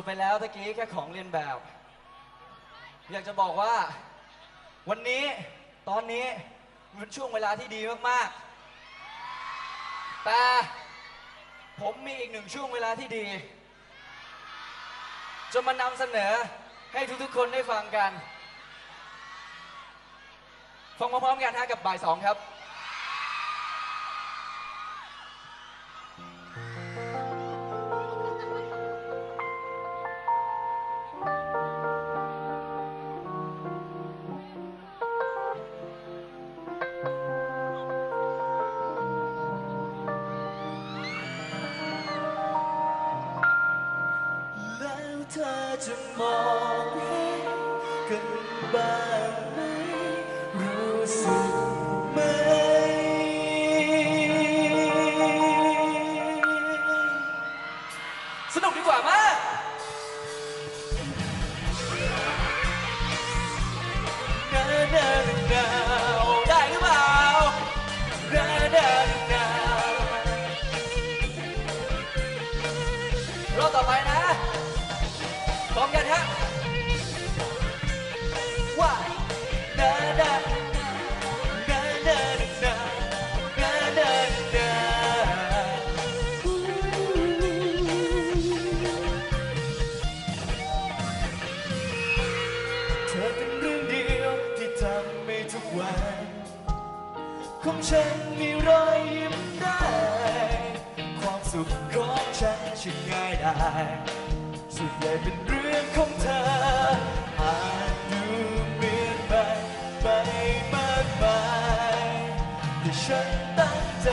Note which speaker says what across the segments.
Speaker 1: บไปแล้วตะกี้แค่ของเรียนแบบ อยากจะบอกว่า วันนี้ตอนนี้มันเป็นช่วงเวลาที่ดีมากๆ แต่ผมมีอีกหนึ่งช่วงเวลาที่ดี จะมานำเสนอให้ทุกๆคนได้ฟังกัน ฟังพร้อมๆกันฮะกับบ่ายสองครับ
Speaker 2: จะมองเห็นกันบ้างไหมรู้สึก ของฉันมีรอยยิ้มได้ ความสุขของฉันช่างง่ายได้สุดใหญ่เป็นเรื่องของเธอ ไปที่ฉันตั้งใจ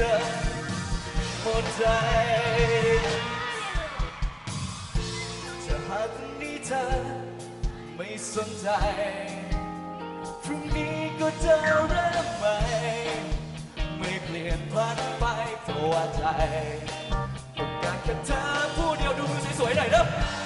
Speaker 2: ธอหมดใจถ้าหากวันนี้เธอไม่สนใจ พรุ่งนี้ก็จะเริ่มใหม่ไม่เปลี่ยนพลันไปเพราะว่าใจต้องการแค่เธอผู้เดียวดูมือสวยๆหน่อยเด้อ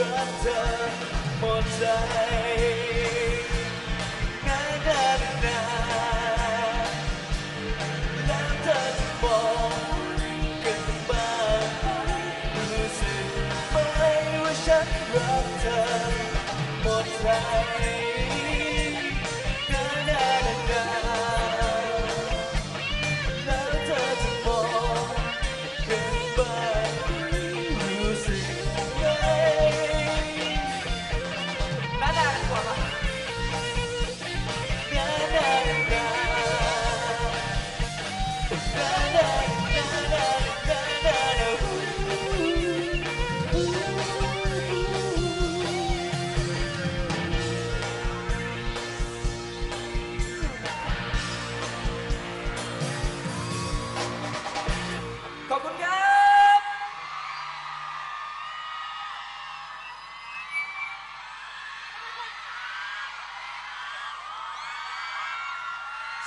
Speaker 2: รักเธอหมดใจนานนานนานแล้วเธอจะบอกกันบ้างรู้สึกไหมว่าฉันรักเธอหมดใจ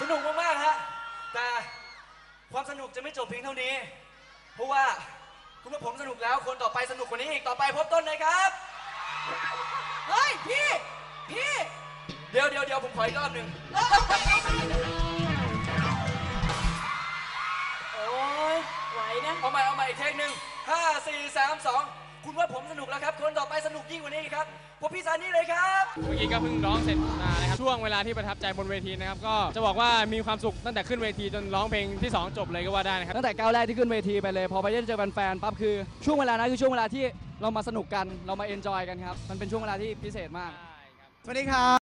Speaker 2: ส
Speaker 1: นุกมากๆฮะแต่ความสนุกจะไม่จบเพียงเท่านี้ เพราะว่าคุณว่าผมสนุกแล้ว คนต่อไปสนุกกว่านี้อีกต่อไปพบต้นเลยครับ
Speaker 3: เฮ้ย พี่ พี่
Speaker 1: เดี๋ยวเดี๋ยวเดี๋ยวผมขออีกรอบหนึ่ง
Speaker 4: โอ้ย
Speaker 3: ไหวนะ
Speaker 2: เอาใหม่เอาใหม่อีกเท
Speaker 4: ค
Speaker 2: หนึ่งห้าสี่สามสอง
Speaker 4: ณว่าผมสนุกแล้วครับ คนต่อไปสนุกยิ่งกว่านี้อีกครับพบพี่ซานี่เลยครับ
Speaker 5: เมื่อกี้ก็เพิ่งร้องเสร็จมานะครับช่วงเวลาที่ประทับใจบนเวทีนะครับก็จะบอกว่ามีความสุขตั้งแต่ขึ้นเวทีจนร้องเพลงที่ 2 จบเลยก็ว่าได้นะครับ
Speaker 2: ตั้งแต่ก้าวแรกที่ขึ้นเวทีไปเลยพอไปได้เจอแฟนๆปั๊บคือช่วงเวลานั้นคือช่วงเวลาที่เรามาสนุกกันเรามาเอนจอยกันครับมันเป็นช่วงเวลาที่พิเศษมาก
Speaker 6: สวัสดีครับ